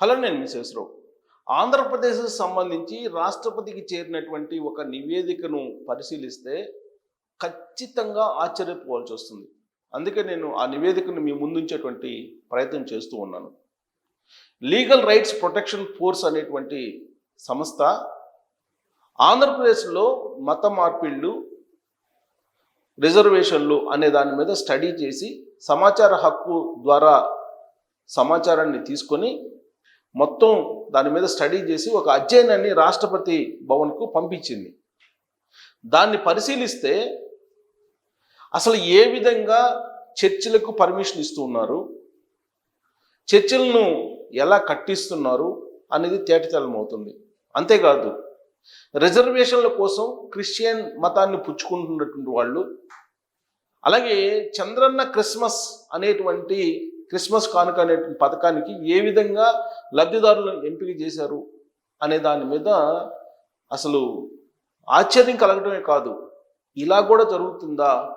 Hello నేను మిసేశ్వరావు ఆంధ్రప్రదేశ్కు సంబంధించి రాష్ట్రపతికి చేరినటువంటి ఒక నివేదికను పరిశీలిస్తే ఖచ్చితంగా ఆశ్చర్యపోవాల్సి వస్తుంది. అందుకే నేను ఆ నివేదికను మీ ముందుంచేటువంటి ప్రయత్నం చేస్తూ ఉన్నాను. లీగల్ రైట్స్ ప్రొటెక్షన్ ఫోర్స్ అనేటువంటి సంస్థ ఆంధ్రప్రదేశ్లో మత మార్పిళ్ళు రిజర్వేషన్లు అనే దాని మీద స్టడీ చేసి సమాచార హక్కు ద్వారా సమాచారాన్ని తీసుకొని మొత్తం దాని మీద స్టడీ చేసి ఒక అధ్యయనాన్ని రాష్ట్రపతి భవన్కు పంపించింది. దాన్ని పరిశీలిస్తే అసలు ఏ విధంగా చర్చిలకు పర్మిషన్ ఇస్తూ ఉన్నారు చర్చిలను ఎలా కట్టిస్తున్నారు అనేది తేటతెల్లమవుతుంది అంతేకాదు రిజర్వేషన్ల కోసం క్రిస్టియన్ మతాన్ని పుచ్చుకుంటున్నటువంటి వాళ్ళు అలాగే చంద్రన్న క్రిస్మస్ అనేటువంటి క్రిస్మస్ కానుక అనే పథకానికి ఏ విధంగా లబ్ధిదారులను ఎంపిక చేశారు అనే దాని మీద అసలు ఆశ్చర్యం కలగడమే కాదు. ఇలా కూడా జరుగుతుందా?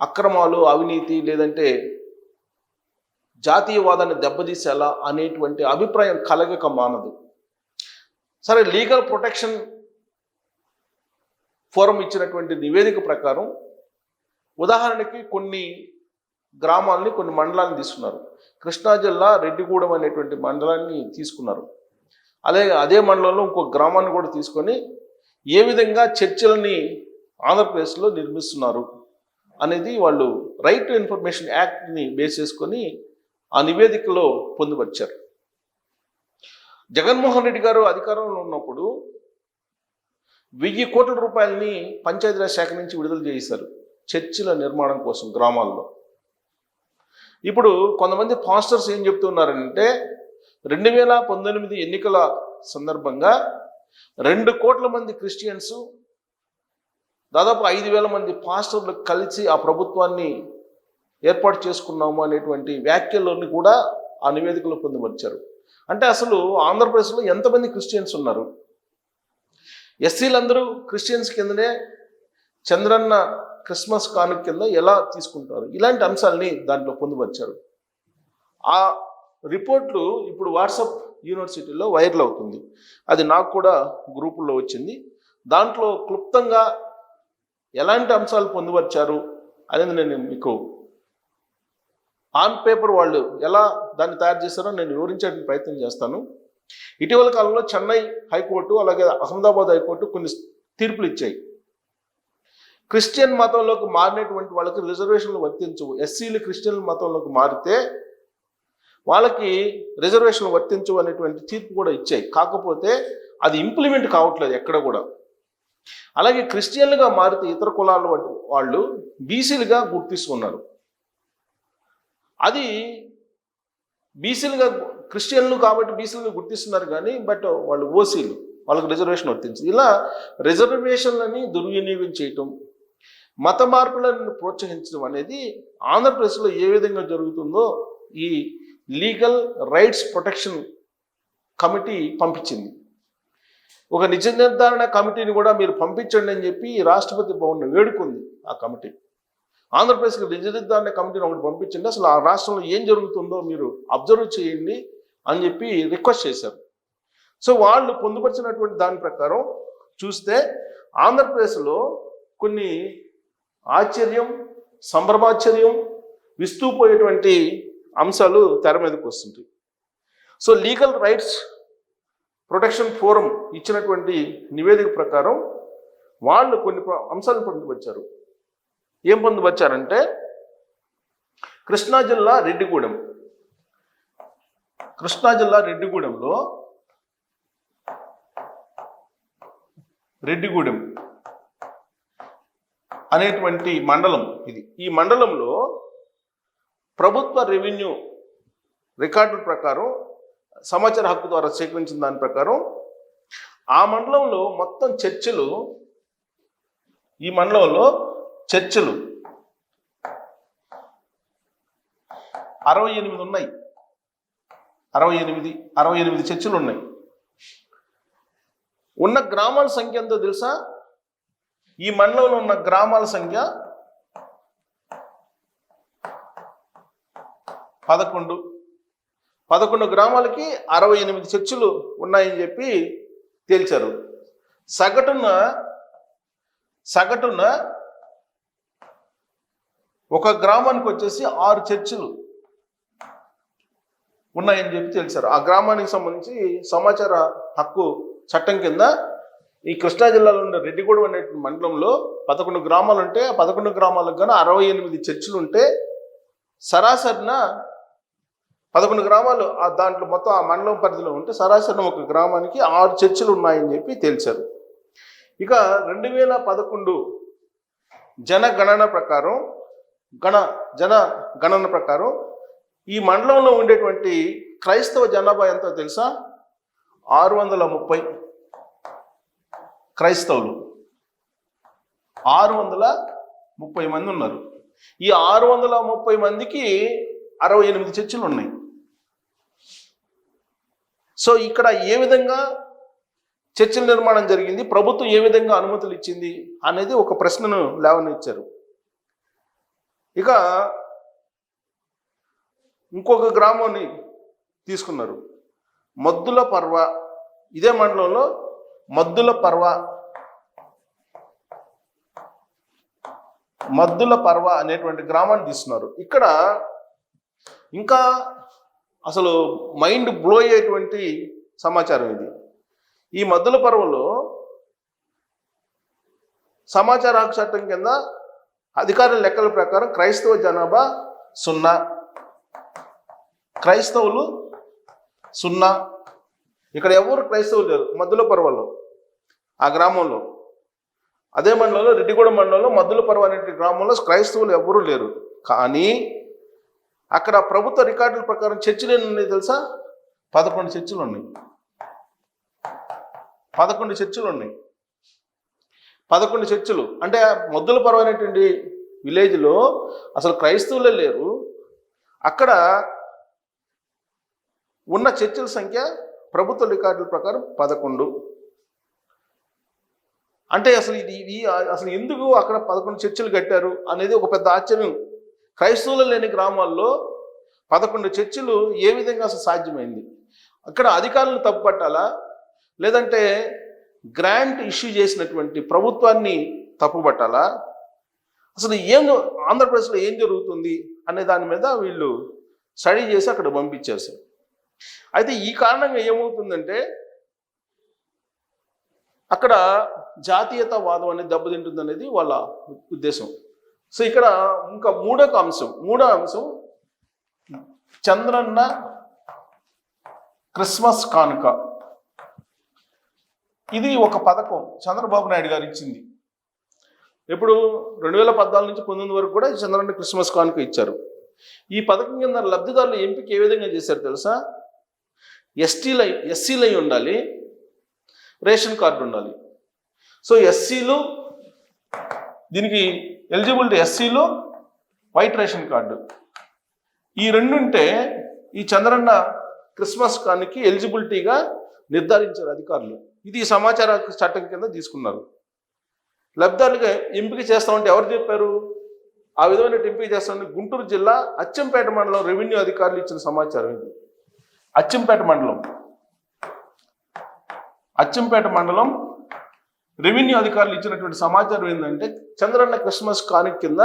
అక్రమాలు అవినీతి లేదంటే జాతీయవాదాన్ని దెబ్బతీసేలా అనేటువంటి అభిప్రాయం కలగక మానదు. సరే లీగల్ ప్రొటెక్షన్ ఫోరం ఇచ్చినటువంటి నివేదిక ప్రకారం ఉదాహరణకి కొన్ని గ్రామాలని కొన్ని మండలాన్ని తీసుకున్నారు. కృష్ణా జిల్లా రెడ్డిగూడెం అనేటువంటి మండలాన్ని తీసుకున్నారు. అలాగే అదే మండలంలో ఇంకో గ్రామాన్ని కూడా తీసుకొని ఏ విధంగా చర్చలని ఆంధ్రప్రదేశ్లో నిర్మిస్తున్నారు అనేది వాళ్ళు రైట్ టు ఇన్ఫర్మేషన్ యాక్ట్ని బేస్ చేసుకొని ఆ నివేదికలో పొందుపరిచారు. జగన్మోహన్ రెడ్డి గారు అధికారంలో ఉన్నప్పుడు వెయ్యి కోట్ల రూపాయలని పంచాయతీరాజ్ శాఖ నుంచి విడుదల చేశారు చర్చిల నిర్మాణం కోసం గ్రామాల్లో. ఇప్పుడు కొంతమంది పాస్టర్స్ ఏం చెప్తున్నారంటే రెండు వేల పంతొమ్మిది ఎన్నికల సందర్భంగా రెండు కోట్ల మంది క్రిస్టియన్స్ దాదాపు ఐదు వేల మంది పాస్టర్లు కలిసి ఆ ప్రభుత్వాన్ని ఏర్పాటు చేసుకున్నాము అనేటువంటి వ్యాఖ్యలను కూడా ఆ నివేదికలో పొందుపరిచారు. అంటే అసలు ఆంధ్రప్రదేశ్లో ఎంతమంది క్రిస్టియన్స్ ఉన్నారు? ఎస్సీలందరూ క్రిస్టియన్స్ కిందనే చంద్రన్న క్రిస్మస్ కానుక కింద ఎలా తీసుకుంటారు? ఇలాంటి అంశాలని దాంట్లో పొందుపరిచారు. ఆ రిపోర్ట్లు ఇప్పుడు వాట్సాప్ యూనివర్సిటీలో వైరల్ అవుతుంది. అది నాకు కూడా గ్రూపుల్లో వచ్చింది. దాంట్లో క్లుప్తంగా ఎలాంటి అంశాలు పొందుపరిచారు అనేది నేను మీకు ఆన్ పేపర్ వాళ్ళు ఎలా దాన్ని తయారు చేశారో నేను వివరించడానికి ప్రయత్నం చేస్తాను. ఇటీవల కాలంలో చెన్నై హైకోర్టు అలాగే అహ్మదాబాద్ హైకోర్టు కొన్ని తీర్పులు ఇచ్చాయి. క్రిస్టియన్ మతంలోకి మారినటువంటి వాళ్ళకి రిజర్వేషన్లు వర్తించవు. ఎస్సీలు క్రిస్టియన్ మతంలోకి మారితే వాళ్ళకి రిజర్వేషన్లు వర్తించవు అనేటువంటి తీర్పు కూడా ఇచ్చాయి. కాకపోతే అది ఇంప్లిమెంట్ కావట్లేదు ఎక్కడ కూడా. అలాగే క్రిస్టియన్లుగా మారితే ఇతర కులాల వంటి వాళ్ళు బీసీలుగా గుర్తిస్తున్నారు. అది బీసీలుగా క్రిస్టియన్లు కాబట్టి బీసీలుగా గుర్తిస్తున్నారు కానీ బట్ వాళ్ళు ఓసీలు. వాళ్ళకి రిజర్వేషన్ వర్తించింది. ఇలా రిజర్వేషన్లని దుర్వినియోగం చేయటం మత మార్పులను ప్రోత్సహించడం అనేది ఆంధ్రప్రదేశ్లో ఏ విధంగా జరుగుతుందో ఈ లీగల్ రైట్స్ ప్రొటెక్షన్ కమిటీ పంపించింది. ఒక నిజ నిర్ధారణ కమిటీని కూడా మీరు పంపించండి అని చెప్పి రాష్ట్రపతి భవన్ వేడుకుంది ఆ కమిటీ. ఆంధ్రప్రదేశ్కి నిజ నిర్ధారణ కమిటీని ఒకటి పంపించండి. అసలు ఆ రాష్ట్రంలో ఏం జరుగుతుందో మీరు అబ్జర్వ్ చేయండి అని చెప్పి రిక్వెస్ట్ చేశారు. సో వాళ్ళు పొందుపరిచినటువంటి దాని ప్రకారం చూస్తే ఆంధ్రప్రదేశ్లో కొన్ని ఆశ్చర్యం సంభ్రమాశ్చర్యం విస్తూపోయేటువంటి అంశాలు తెర మీదకి వస్తుంటాయి. So legal rights protection forum ఇచ్చినటువంటి నివేదిక ప్రకారం వాళ్ళు కొన్ని అంశాలను పొందుపరిచారు. ఏం పొందుపరిచారంటే కృష్ణా జిల్లా రెడ్డిగూడెం. కృష్ణా జిల్లా రెడ్డిగూడెంలో రెడ్డిగూడెం అనేటువంటి మండలం ఇది. ఈ మండలంలో ప్రభుత్వ రెవెన్యూ రికార్డు ప్రకారం సమాచార హక్కు ద్వారా సేకరించిన దాని ప్రకారం ఆ మండలంలో మొత్తం చర్చలు ఈ మండలంలో చర్చలు అరవై ఎనిమిది ఉన్నాయి. అరవై ఎనిమిది అరవై ఎనిమిది చర్చలు ఉన్నాయి. ఉన్న గ్రామాల సంఖ్య ఎంతో తెలుసా? ఈ మండలంలో ఉన్న గ్రామాల సంఖ్య పదకొండు. పదకొండు గ్రామాలకి అరవై ఎనిమిది చర్చిలు ఉన్నాయని చెప్పి తేల్చారు. సగటున సగటున ఒక గ్రామానికి వచ్చేసి ఆరు చర్చిలు ఉన్నాయని చెప్పి తెలిసారు ఆ గ్రామానికి సంబంధించి సమాచార హక్కు చట్టం కింద ఈ కృష్ణా జిల్లాలో ఉన్న రెడ్డిగూడెం అనే మండలంలో పదకొండు గ్రామాలు ఉంటే ఆ పదకొండు గ్రామాలకు గాను అరవై ఎనిమిది చర్చిలు ఉంటే సరాసరిన పదకొండు గ్రామాలు ఆ దాంట్లో మొత్తం ఆ మండలం పరిధిలో ఉంటే సరాసరిన ఒక గ్రామానికి ఆరు చర్చిలు ఉన్నాయని చెప్పి తేల్చారు. ఇక రెండు వేల పదకొండు జనగణన ప్రకారం గణ జన గణన ప్రకారం ఈ మండలంలో ఉండేటువంటి క్రైస్తవ జనాభా ఎంతో తెలుసా? ఆరు వందల ముప్పై. క్రైస్తవులు. ఆరు వందల ముప్పై మంది ఉన్నారు. ఈ ఆరు వందల ముప్పై మందికి అరవై ఎనిమిది చర్చిలు ఉన్నాయి సో ఇక్కడ ఏ విధంగా చర్చిల నిర్మాణం జరిగింది ప్రభుత్వం ఏ విధంగా అనుమతులు ఇచ్చింది అనేది ఒక ప్రశ్నను లేవనిచ్చారు ఇక ఇంకొక గ్రామాన్ని తీసుకున్నారు. మద్దుల పర్వ ఇదే మండలంలో మద్దుల పర్వ మద్దుల పర్వ అనేటువంటి గ్రామాన్ని తీస్తున్నారు. ఇక్కడ ఇంకా అసలు మైండ్ బ్లో అయ్యేటువంటి సమాచారం ఇది. ఈ మద్దుల పర్వలో సమాచార హక్కు చట్టం కింద అధికారుల లెక్కల ప్రకారం క్రైస్తవ జనాభా సున్నా. క్రైస్తవులు సున్నా. ఇక్కడ ఎవరు క్రైస్తవులు లేరు? మద్దుల పర్వలో. ఆ గ్రామంలో. అదే మండలంలో రెడ్డిగూడ మండలంలో మద్దుల పర్వ అనే గ్రామంలో క్రైస్తవులు ఎవరూ లేరు. కానీ అక్కడ ప్రభుత్వ రికార్డుల ప్రకారం చర్చిలు ఎన్ని ఉన్నాయి తెలుసా? పదకొండు చర్చిలు ఉన్నాయి. పదకొండు చర్చిలు ఉన్నాయి. పదకొండు చర్చిలు. అంటే మొద్దుల పర్వ అనేటువంటి విలేజ్లో అసలు క్రైస్తవులే లేరు. అక్కడ ఉన్న చర్చిల సంఖ్య ప్రభుత్వ రికార్డుల ప్రకారం పదకొండు. అంటే అసలు ఇది అసలు ఎందుకు అక్కడ పదకొండు చర్చిలు కట్టారు అనేది ఒక పెద్ద ఆశ్చర్యం. క్రైస్తవులు లేని గ్రామాల్లో పదకొండు చర్చిలు ఏ విధంగా అసలు సాధ్యమైంది? అక్కడ అధికారులను తప్పుపట్టాలా? లేదంటే గ్రాంట్ ఇష్యూ చేసినటువంటి ప్రభుత్వాన్ని తప్పుపట్టాలా? అసలు ఏం ఆంధ్రప్రదేశ్లో ఏం జరుగుతుంది అనే దాని మీద వీళ్ళు స్టడీ చేసి అక్కడ పంపించేశారు అయితే ఈ కారణంగా ఏమవుతుందంటే అక్కడ జాతీయతావాదం అనేది దెబ్బతింటుంది అనేది వాళ్ళ ఉద్దేశం. సో ఇక్కడ ఇంకా మూడో అంశం మూడో అంశం చంద్రన్న క్రిస్మస్ కానుక. ఇది ఒక పథకం చంద్రబాబు నాయుడు గారు ఇచ్చింది. ఎప్పుడు రెండు వేల పద్నాలుగు నుంచి పంతొమ్మిది వరకు కూడా చంద్రన్న క్రిస్మస్ కానుక ఇచ్చారు. ఈ పథకం కింద లబ్ధిదారులు ఎంపిక ఏ విధంగా చేశారు తెలుసా? ఎస్టీలై ఎస్సీలై ఉండాలి రేషన్ కార్డు ఉండాలి. సో ఎస్సీలు దీనికి ఎలిజిబిలిటీ ఎస్సీలు వైట్ రేషన్ కార్డు. ఈ రెండుంటే ఈ చంద్రన్న క్రిస్మస్ కానికి ఎలిజిబిలిటీగా నిర్ధారించారు అధికారులు. ఇది ఈ సమాచార చట్టం కింద తీసుకున్నారు. లబ్ధారులుగా ఎంపిక చేస్తామంటే ఎవరు చెప్పారు? ఆ విధమైన ఎంపిక చేస్తామని గుంటూరు జిల్లా అచ్చంపేట మండలం రెవెన్యూ అధికారులు ఇచ్చిన సమాచారం ఇది. అచ్చంపేట మండలం. అచ్చంపేట మండలం రెవెన్యూ అధికారులు ఇచ్చినటువంటి సమాచారం ఏంటంటే చంద్రన్న క్రిస్మస్ కానుక కింద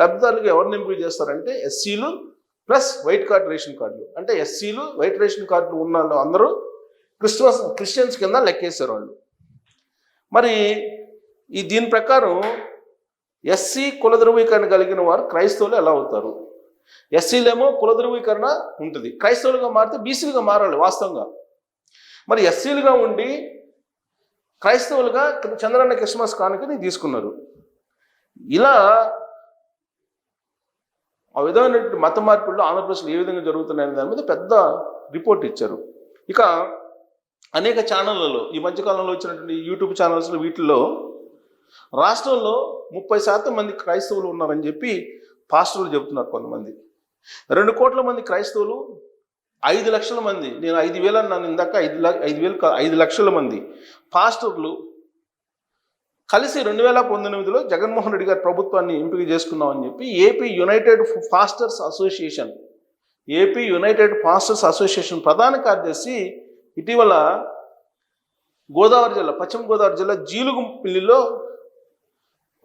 లబ్ధిదారులుగా ఎవరిని ఎంపిక చేస్తారంటే ఎస్సీలు ప్లస్ వైట్ కార్డ్ రేషన్ కార్డులు. అంటే ఎస్సీలు వైట్ రేషన్ కార్డులు ఉన్న వాళ్ళు అందరూ క్రిస్మస్ క్రిస్టియన్స్ కింద లెక్కేశారు వాళ్ళు. మరి ఈ దీని ప్రకారం ఎస్సీ కుల ధృవీకరణ కలిగిన వారు క్రైస్తవులు ఎలా అవుతారు? ఎస్సీలేమో కుల ధృవీకరణ ఉంటుంది. క్రైస్తవులుగా మారితే బీసీలుగా మారాలి వాస్తవంగా. మరి ఎస్సీలుగా ఉండి క్రైస్తవులుగా చంద్రన్న క్రిస్మస్ కానుకని తీసుకున్నారు. ఇలా ఆ విధమైన మత మార్పులు ఆంధ్రప్రదేశ్లో ఏ విధంగా జరుగుతున్నాయనే దాని మీద పెద్ద రిపోర్ట్ ఇచ్చారు. ఇక అనేక ఛానళ్ళలో ఈ మధ్యకాలంలో వచ్చినటువంటి యూట్యూబ్ ఛానల్స్లో వీటిల్లో రాష్ట్రంలో ముప్పై శాతం మంది క్రైస్తవులు ఉన్నారని చెప్పి పాస్టర్లు చెబుతున్నారు కొంతమంది. రెండు కోట్ల మంది క్రైస్తవులు ఐదు లక్షల మంది. నేను ఐదు వేలు అన్నాను ఇందాక ఐదు ఐదు వేలు ఐదు లక్షల మంది. పాస్టర్లు కలిసి రెండు వేల పంతొమ్మిదిలో జగన్మోహన్ రెడ్డి గారి ప్రభుత్వాన్ని ఎంపిక చేసుకున్నామని చెప్పి AP United Pastors Association AP United Pastors Association ప్రధాన కార్యదర్శి ఇటీవల గోదావరి జిల్లా పశ్చిమ గోదావరి జిల్లా జీలుగుంపల్లిలో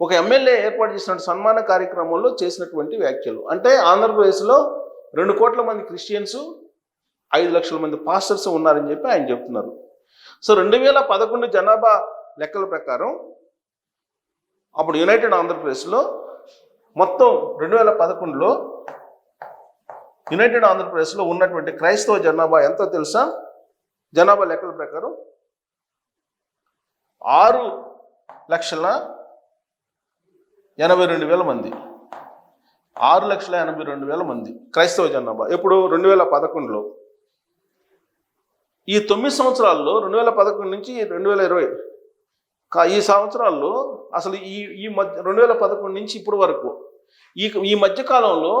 ఒక ఎమ్మెల్యే ఏర్పాటు చేసిన సన్మాన కార్యక్రమంలో చేసినటువంటి వ్యాఖ్యలు. అంటే ఆంధ్రప్రదేశ్లో రెండు కోట్ల మంది క్రిస్టియన్స్ ఐదు లక్షల మంది పాస్టర్స్ ఉన్నారని చెప్పి ఆయన చెప్తున్నారు. సో రెండు వేల పదకొండు జనాభా లెక్కల ప్రకారం అప్పుడు యునైటెడ్ ఆంధ్రప్రదేశ్లో మొత్తం రెండు వేల పదకొండులో యునైటెడ్ ఆంధ్రప్రదేశ్లో ఉన్నటువంటి క్రైస్తవ జనాభా ఎంతో తెలుసా? జనాభా లెక్కల ప్రకారం ఆరు లక్షల ఎనభై రెండు వేల మంది. ఆరు లక్షల ఎనభై రెండు వేల మంది క్రైస్తవ జనాభా. ఎప్పుడు? రెండు వేల పదకొండులో. ఈ తొమ్మిది సంవత్సరాల్లో రెండు వేల పదకొండు నుంచి రెండు వేల ఇరవై కా ఈ సంవత్సరాల్లో అసలు ఈ ఈ మధ్య రెండు వేల పదకొండు నుంచి ఇప్పటి వరకు ఈ ఈ మధ్య కాలంలో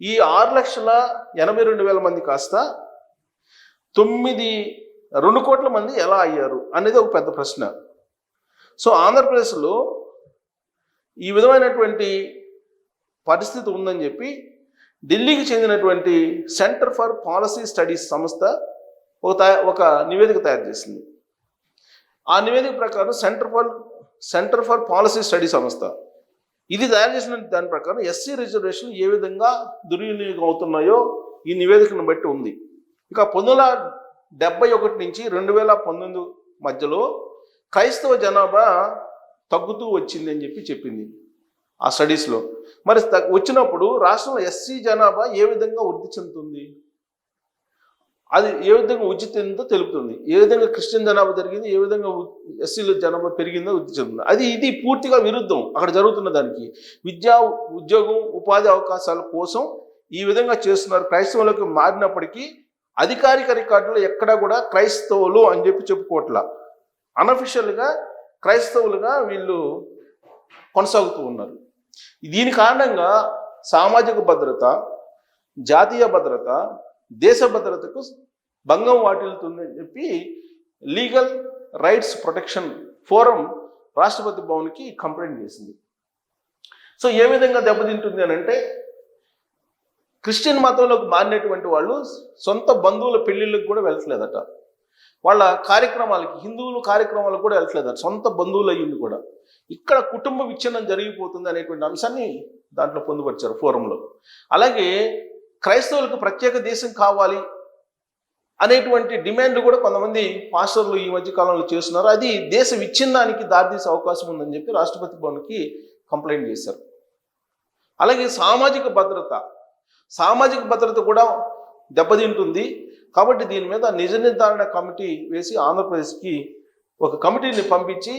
ఈ ఆరు లక్షల ఎనభై రెండు వేల మంది కాస్త తొమ్మిది రెండు కోట్ల మంది ఎలా అయ్యారు అనేది ఒక పెద్ద ప్రశ్న. సో ఆంధ్రప్రదేశ్లో ఈ విధమైనటువంటి పరిస్థితి ఉందని చెప్పి ఢిల్లీకి చెందినటువంటి సెంటర్ ఫర్ పాలసీ స్టడీస్ సంస్థ ఒక ఒక నివేదిక తయారు చేసింది. ఆ నివేదిక ప్రకారం Centre for Centre for Policy Study సంస్థ. ఇది తయారు చేసిన దాని ప్రకారం ఎస్సీ రిజర్వేషన్ ఏ విధంగా దుర్వినియోగం అవుతున్నాయో ఈ నివేదికను బట్టి ఉంది. ఇక పంతొమ్మిది వందల డెబ్బై ఒకటి నుంచి రెండు వేల పంతొమ్మిది మధ్యలో క్రైస్తవ జనాభా తగ్గుతూ వచ్చింది అని చెప్పి చెప్పింది ఆ స్టడీస్లో. మరి తగ్- వచ్చినప్పుడు రాష్ట్రంలో ఎస్సీ జనాభా ఏ విధంగా వృద్ధి చెందుతుంది? అది ఏ విధంగా వృద్ధి చెందిందో తెలుపుతుంది. ఏ విధంగా క్రిస్టియన్ జనాభా జరిగింది ఏ విధంగా ఎస్సీల జనాభా పెరిగిందో వృద్ధి చెందుతుంది అది ఇది పూర్తిగా విరుద్ధం అక్కడ జరుగుతున్న దానికి. విద్యా ఉద్యోగం ఉపాధి అవకాశాల కోసం ఈ విధంగా చేస్తున్నారు. క్రైస్తవులకు మారినప్పటికీ అధికారిక రికార్డులో ఎక్కడా కూడా క్రైస్తవులు అని చెప్పి చెప్పుకోవట్లా. అనఫిషియల్గా క్రైస్తవులుగా వీళ్ళు కొనసాగుతూ ఉన్నారు. దీని కారణంగా సామాజిక భద్రత జాతీయ భద్రత దేశ భద్రతకు భంగం వాటిల్లుతుందని చెప్పి లీగల్ రైట్స్ ప్రొటెక్షన్ ఫోరం రాష్ట్రపతి భవన్కి కంప్లైంట్ చేసింది. సో ఏ విధంగా దెబ్బతింటుంది అని అంటే క్రిస్టియన్ మతంలోకి మారినటువంటి వాళ్ళు సొంత బంధువుల పెళ్ళిళ్ళకి కూడా వెళ్ళట్లేదట వాళ్ళ కార్యక్రమాలకి హిందువుల కార్యక్రమాలకు కూడా వెళ్ళట్లేదట సొంత బంధువులు అయ్యింది కూడా. ఇక్కడ కుటుంబ విచ్ఛిన్నం జరిగిపోతుంది అనేటువంటి అంశాన్ని దాంట్లో పొందుపరిచారు ఫోరంలో. అలాగే క్రైస్తవులకు ప్రత్యేక దేశం కావాలి అనేటువంటి డిమాండ్ కూడా కొంతమంది పాస్టర్లు ఈ మధ్య కాలంలో చేస్తున్నారు. అది దేశ విచ్ఛిన్నానికి దారితీసే అవకాశం ఉందని చెప్పి రాష్ట్రపతి భవన్కి కంప్లైంట్ చేశారు. అలాగే సామాజిక భద్రత సామాజిక భద్రత కూడా దెబ్బతింటుంది. కాబట్టి దీని మీద నిజ నిర్ధారణ కమిటీ వేసి ఆంధ్రప్రదేశ్కి ఒక కమిటీని పంపించి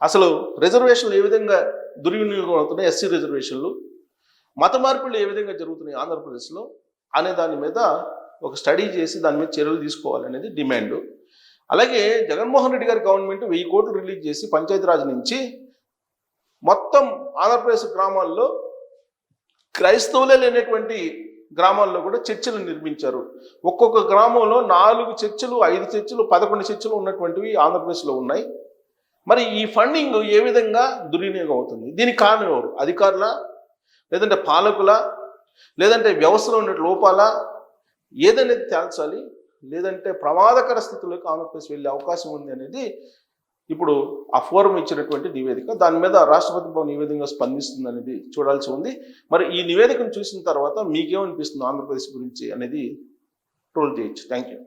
అసలు రిజర్వేషన్లు ఏ విధంగా దుర్వినియోగం అవుతున్నాయి ఎస్సీ రిజర్వేషన్లు మత మార్పులు ఏ విధంగా జరుగుతున్నాయి ఆంధ్రప్రదేశ్లో అనే దాని మీద ఒక స్టడీ చేసి దాని మీద చర్యలు తీసుకోవాలనేది డిమాండ్. అలాగే జగన్మోహన్ రెడ్డి గారి గవర్నమెంట్ వెయ్యి కోట్లు రిలీజ్ చేసి పంచాయతీరాజ్ నుంచి మొత్తం ఆంధ్రప్రదేశ్ గ్రామాల్లో క్రైస్తవులే లేనటువంటి గ్రామాల్లో కూడా చర్చిలు నిర్మించారు. ఒక్కొక్క గ్రామంలో నాలుగు చర్చిలు ఐదు చర్చిలు పదకొండు చర్చిలు ఉన్నటువంటివి ఆంధ్రప్రదేశ్లో ఉన్నాయి. మరి ఈ ఫండింగ్ ఏ విధంగా దుర్వినియోగం అవుతుంది? దీనికి కారణం ఎవరు? అధికారుల? లేదంటే పాలకుల? లేదంటే వ్యవస్థలో ఉన్న లోపాల? ఏదనేది తేల్చాలి. లేదంటే ప్రమాదకర స్థితిలోకి ఆంధ్రప్రదేశ్ వెళ్ళే అవకాశం ఉంది అనేది ఇప్పుడు ఆ ఫోరం ఇచ్చినటువంటి నివేదిక. దాని మీద రాష్ట్రపతి భవన్ నివేదిక స్పందిస్తుంది అనేది చూడాల్సి ఉంది. మరి ఈ నివేదికను చూసిన తర్వాత మీకేమనిపిస్తుంది ఆంధ్రప్రదేశ్ గురించి అనేది ట్రోల్ చేయొచ్చు. Thank you